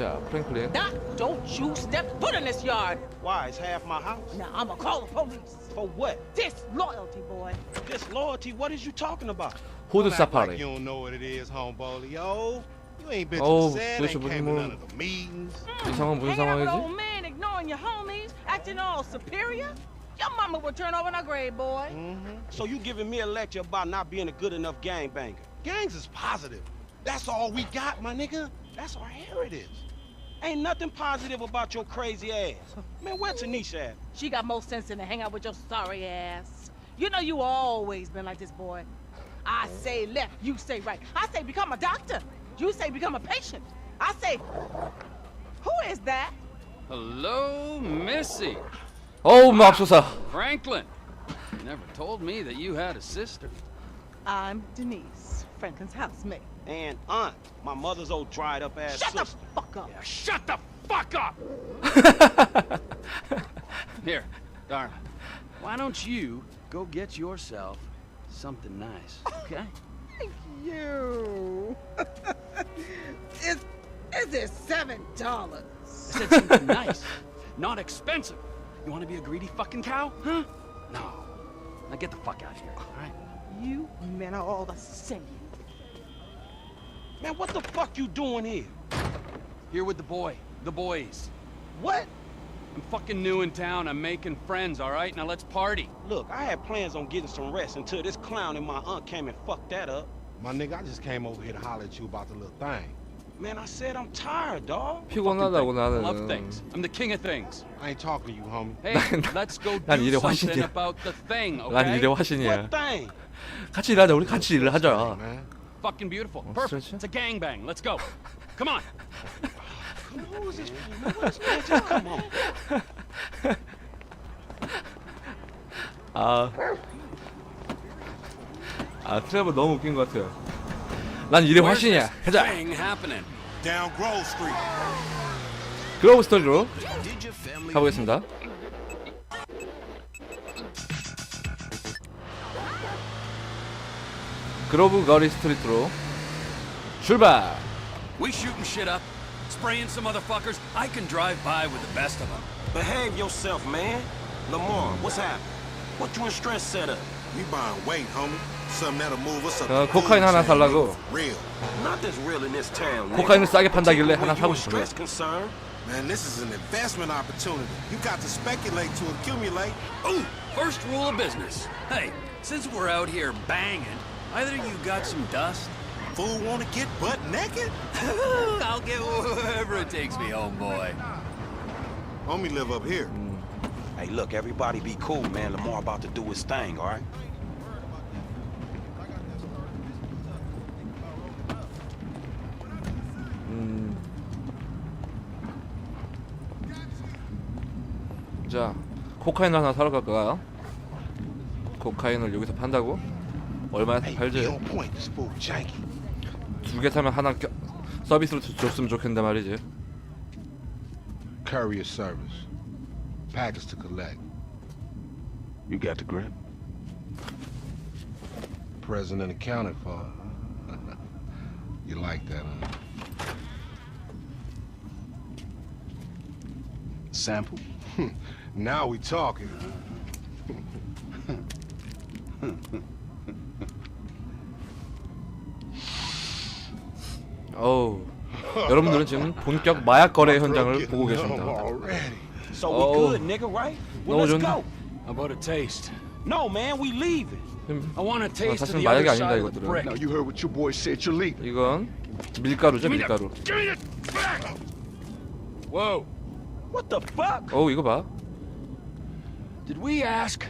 job. Clean, clear. Doc, don't you step foot in this yard. Why? It's half my house. Now, I'm going to call the police. For what? Disloyalty, boy. Disloyalty? What is you talking about? Who does that you don't know what it is, homeboy. Yo, you ain't been oh, to the set, ain't came to none of the meetings. Mm, hanging out with old man, ignoring your homies, acting all superior? Your mama will turn over in her grave, boy. Mm -hmm. So you giving me a lecture about not being a good enough gangbanger. Gangs is positive. That's all we got, my nigga. That's our heritage. Ain't nothing positive about your crazy ass. Man, where Tanisha at? She got more sense than to hang out with your sorry ass. You know you always been like this, boy. I say left, you say right. I say become a doctor. You say become a patient. I say... Who is that? Hello, Missy. Oh, Mops, what's up? Franklin. You never told me that you had a sister. I'm Denise. Franklin's housemate. And aunt, my mother's old dried up ass Shut the fuck up. Shut the fuck up! Here, darling. Why don't you go get yourself something nice, okay? Thank you. is, is it seven dollars? I said something nice, not expensive. You want to be a greedy fucking cow, huh? No. Now get the fuck out of here, all right? You men are all the same. Man, what the fuck you doing here? Here with the boy, the boys. What? I'm fucking new in town. I'm making friends, all right? Now let's party. Look, I had plans on getting some rest until this clown and my aunt came and fucked that up. My nigga, I just came over here to holler at you about the little thing. Man, I said I'm tired, dog. 피곤하다고 I love 나는. things. I'm the king of things. I ain't talking to you, homie. Hey, 난- let's go 난 do 일의 something 화신이야. about the thing, 난 okay? 일의 화신이야. What thing? 같이 일하자. 우리 같이 일을 하자. Man. Fucking beautiful. Oh, Perfect. It's a gangbang. Let's go. Come on. Who is this? Who is this? Just come on. 아. 아, 트래버 너무 웃긴 것 같아요. 난 Where's 화신이야. 가자. thing happening? Down Grove Street. 그로브 스토리로 가보겠습니다. 그로브 거리 스트리트로 출발. We shooting shit up, spraying some motherfuckers. I can drive by with the best of them. Behave yourself, man. Lamar, what's happening? What you and Stress set up? We buying weight, homie. Something that'll move us up. 어, the 코카인 food 하나 chain, 살라고. for Real. Not this real in this town. 코카인을 싸게 판다길래 Where 하나 you 사고 and 싶어요. Stress concerned? Man, this is an investment opportunity. You got to speculate to accumulate. Ooh, first rule of business. Hey, since we're out here banging, either you got some dust. Fool wanna get butt naked? I'll get wherever it takes me, homeboy. Homie live up here. Hey, look, everybody be cool, man. Lamar about to do his thing, all right? 자, 코카인 하나 사러 갈까요? 코카인을 여기서 판다고? 얼마에 Hey, 팔지? he on point. This fool janky. 두 개 사면 하나 겨, 서비스로 주- 줬으면 좋겠는데 말이지. Courier service. Package to collect. You got the grip? President accounted for. you like that, huh? Sample? Now we talking. 어우. 여러분들은 지금 본격 마약 거래 현장을 보고 계십니다. Already. So Oh. we good, nigga, right? Well, No, let's John. go. How about a taste? No, man, we leaving. 지금 I want a taste of 사실 the 마약이 other 아닙니다, side of the 이것들은. brick. Now you heard what your boy said. You're leaving. 이건 밀가루죠, Give me the, 밀가루. give me the back. Whoa! What the fuck? 어우, 이거 봐. Did we ask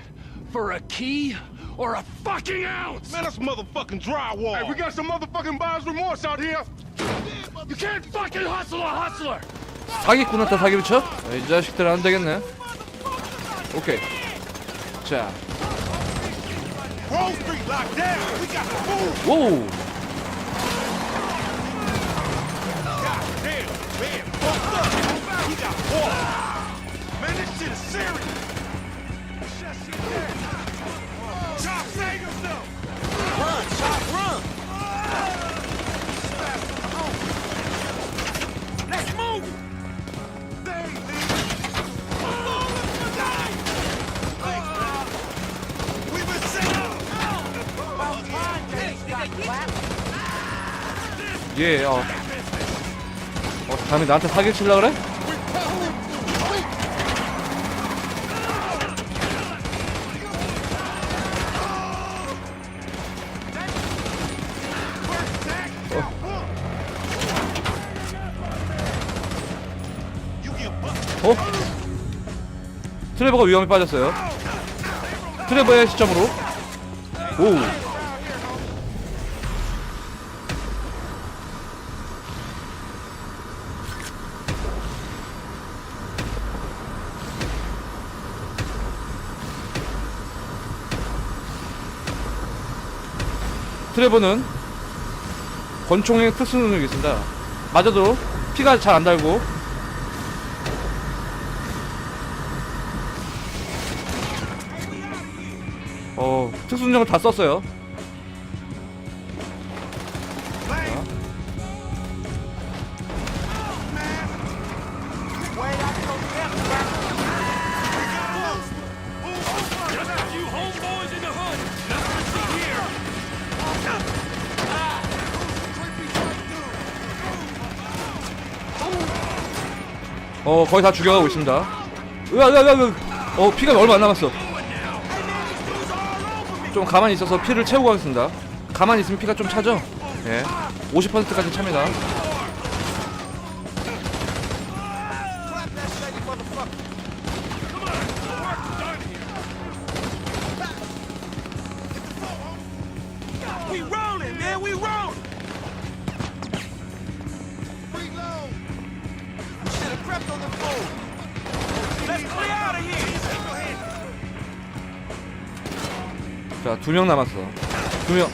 for a key or a fucking ounce? Man, that's motherfucking drywall. Hey, we got some motherfucking buyer's remorse out here. You can't fucking hustle a hustler. 사기꾼한테 사기 붙여? 이 자식들 안 되겠네. 오케이. 자, Grove 예, 어. 어, 감히 나한테 사기 칠라 그래? 어? 트레버가 위험에 빠졌어요. 트레버의 시점으로. 오. 트레버는 권총의 특수 능력이 있습니다. 맞아도 피가 잘 안 달고 어 특수 능력을 다 썼어요. 어 거의 다 죽여가고 있습니다. 으아 으아 으아. 어 피가 얼마 안 남았어. 좀 가만히 있어서 피를 채우고 가겠습니다. 가만히 있으면 피가 좀 차죠? 예. 50%까지 찹니다. 자, 두 명 남았어. 두 명.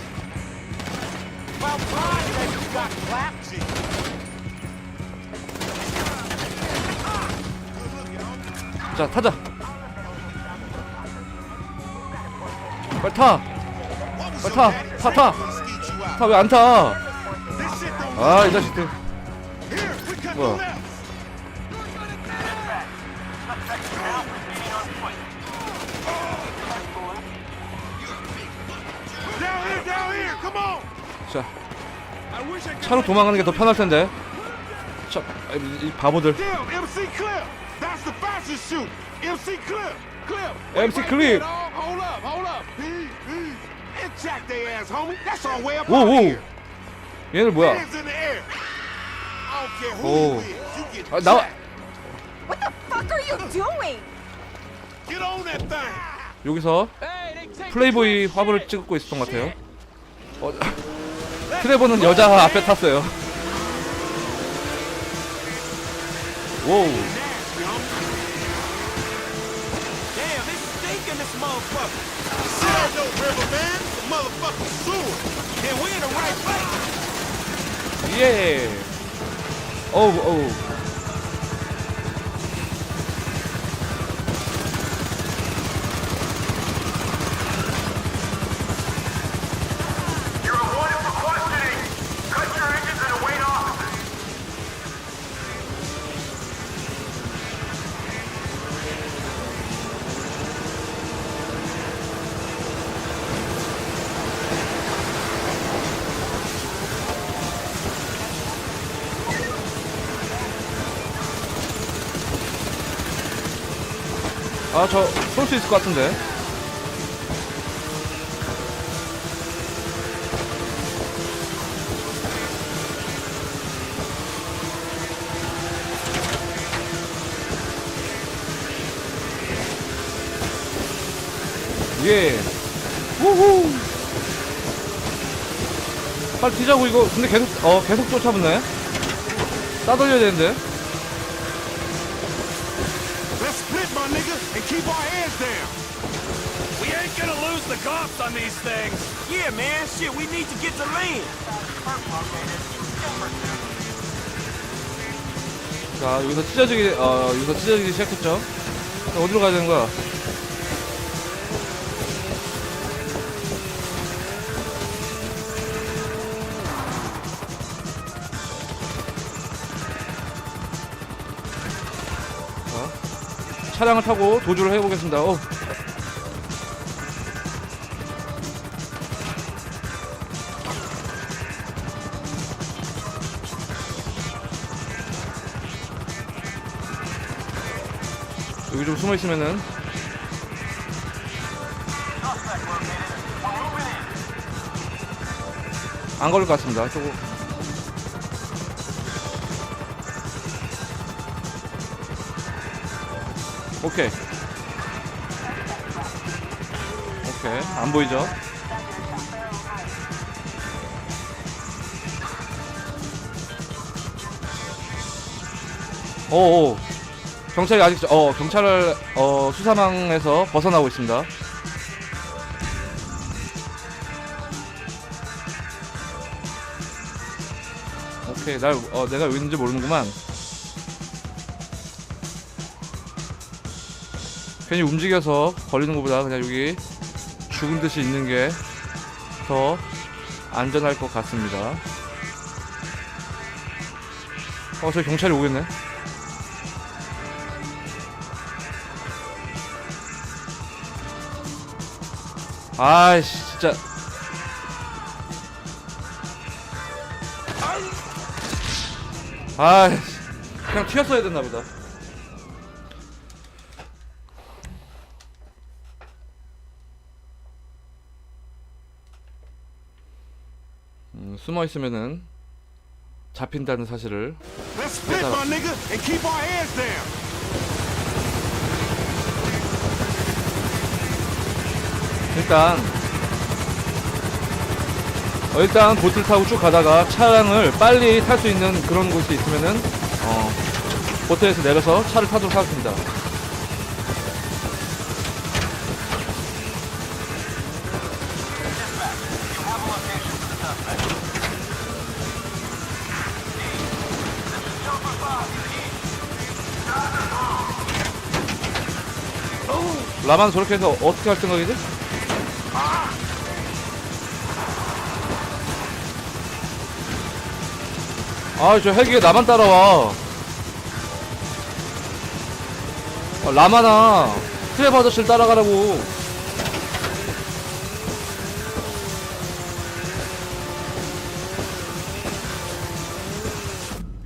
자, 타자. 빨리 타. 빨리 타. 타, 타. 타, 왜 안 타? 아, 이 자식들. We 자, I wish I could 차로 도망가는 게 더 편할 텐데. 차, 이, 이 바보들. MC Clip. That's the fastest shoot. MC Clip. Clip. MC Clip. dog. Hold up, hold up. Ease, ease. And jack their ass, homie. That's our way up 오, out 오. here. 얘들 뭐야? 오. 아, 나와. 여기서 플레이보이 화보를 찍고 있었던 것 같아요. 어, 트레버는 여자 앞에 탔어요. 오, it's stinking this 아, 저 쏠 수 있을 것 같은데. 예. 우후. 빨리 뛰자고 이거. 근데 계속 어 계속 쫓아붙네. 따돌려야 되는데. Split, my nigga, and keep our heads down. We ain't gonna lose the cops on these things. Yeah, man. Shit, we need to get to land. 자 여기서 찢어지기 어 여기서 찢어지기 시작했죠. 자, 어디로 가야 되는 거야? 차량을 타고 도주를 해보겠습니다. 어. 여기 좀 숨어 있으면은 안 걸릴 것 같습니다. 조금. 오케이 오케이 안 보이죠? 오오 경찰이 아직 어 경찰을 어 수사망에서 벗어나고 있습니다. 오케이 날 어, 내가 여기 있는지 모르는구만. 괜히 움직여서 걸리는 것보다 그냥 여기 죽은 듯이 있는 게 더 안전할 것 같습니다. 어, 저 경찰이 오겠네. 아이씨, 진짜. 아이씨, 그냥 튀었어야 됐나 보다. 숨어 있으면은 잡힌다는 사실을. 일단 어, 일단 보트를 타고 쭉 가다가 차량을 빨리 탈 수 있는 그런 곳이 있으면은 어, 보트에서 내려서 차를 타도록 하겠습니다. 라만 저렇게 해서 어떻게 할 생각이지? 아, 저 헬기가 나만 따라와. 아, 라마나, 트랩 아저씨를 따라가라고.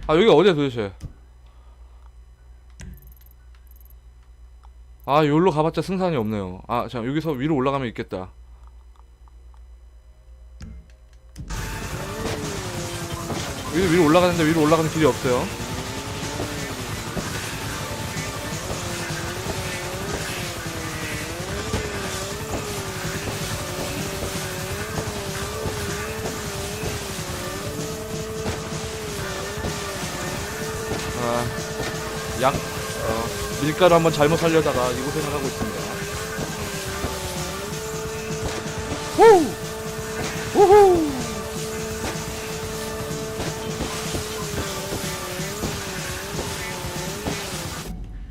아, 여기가 어디야 도대체? 아, 여기로 가봤자 승산이 없네요. 아, 자, 여기서 위로 올라가면 있겠다. 위로, 위로 올라가는데 위로 올라가는 길이 없어요. 아, 양, 어, 밀가루 한번 잘못 살려다가 이 고생을 하고 있습니다. 후! 우후!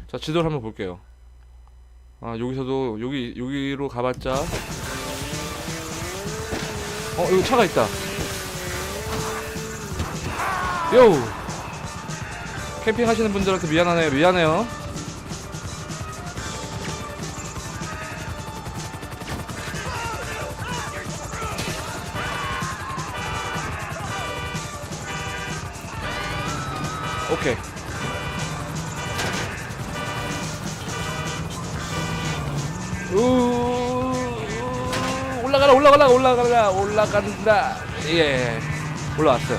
자 지도를 한번 볼게요. 아 여기서도 여기 여기로 가봤자 어 여기 차가 있다. 요 캠핑 하시는 분들한테 미안하네요 미안해요. 오케이. 우 올라가라 올라가라 올라가라 올라간다. 예 올라왔어요.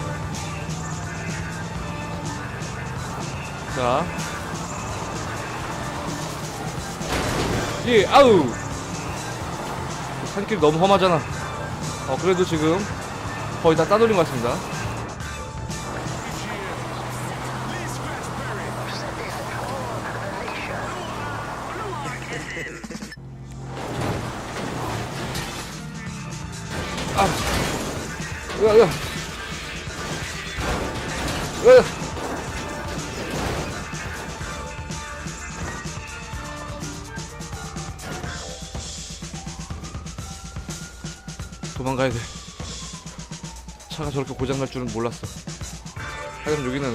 자. 예, 아우. 산길 너무 험하잖아. 어 그래도 지금 거의 다 따돌린 것 같습니다 으아, 으아. 도망가야 돼. 차가 저렇게 고장날 줄은 몰랐어. 하여튼 여기는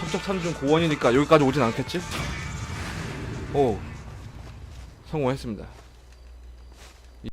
첩첩산중 고원이니까 여기까지 오진 않겠지? 오, 성공했습니다.